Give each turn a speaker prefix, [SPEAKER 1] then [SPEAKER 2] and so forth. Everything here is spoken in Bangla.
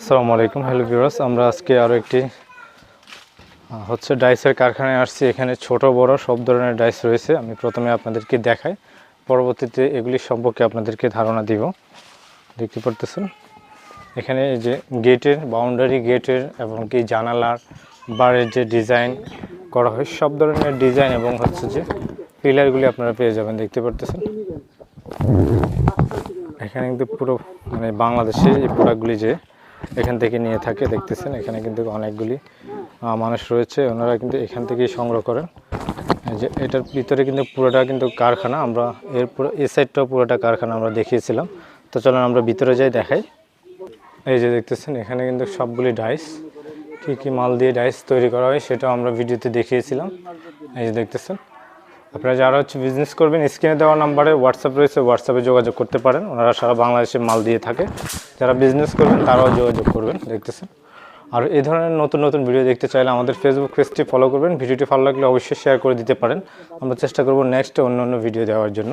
[SPEAKER 1] আসসালামু আলাইকুম, হ্যালো ভিউয়ার্স। আমরা আজকে আরও একটি হচ্ছে ডাইসের কারখানায় আসছি। এখানে ছোট, বড় সব ধরনের ডাইস রয়েছে। আমি প্রথমে আপনাদেরকে দেখাই। পরবর্তীতে এগুলি সম্পর্কে আপনাদেরকে ধারণা দিব। দেখতে পারতেছেন? এখানে যে গেটের বাউন্ডারি গেটের এবং কি জানালার বারের যে ডিজাইন করা হয়, সব ধরনের ডিজাইন এবং হচ্ছে যে পিলারগুলি আপনারা পেয়ে যাবেন। দেখতে পারতেছেন? এখানে কিন্তু পুরো মানে বাংলাদেশে এই প্রোডাক্টগুলি যে এখান থেকে নিয়ে থাকে, দেখতেছেন, এখানে কিন্তু অনেকগুলি মানুষ রয়েছে, ওনারা কিন্তু এখান থেকেই সংগ্রহ করেন। যে এটার ভিতরে কিন্তু পুরোটা কিন্তু কারখানা, আমরা এর পুরো এ সাইডটাও পুরোটা কারখানা আমরা দেখিয়েছিলাম। তো চলুন আমরা ভিতরে যাই, দেখাই। এই যে দেখতেছেন, এখানে কিন্তু সবগুলি ডাইস, কী কী মাল দিয়ে ডাইস তৈরি করা হয় সেটাও আমরা ভিডিওতে দেখিয়েছিলাম। এই যে দেখতেছেন আপনারা যারা হচ্ছে বিজনেস করবেন স্ক্রিনে দেওয়া নাম্বারে হোয়াটসঅ্যাপ রয়েছে হোয়াটসঅ্যাপে যোগাযোগ করতে পারেন। ওনারা সারা বাংলাদেশে মাল দিয়ে থাকে। যারা বিজনেস করবেন, তারাও যোগাযোগ করবেন, দেখতেছেন। আর এই ধরনের নতুন নতুন ভিডিও দেখতে চাইলে আমাদের ফেসবুক পেজটি ফলো করবেন। ভিডিওটি ভালো লাগলে অবশ্যই শেয়ার করে দিতে পারেন। আমরা চেষ্টা করব নেক্সট অন্য অন্য ভিডিও দেওয়ার জন্য।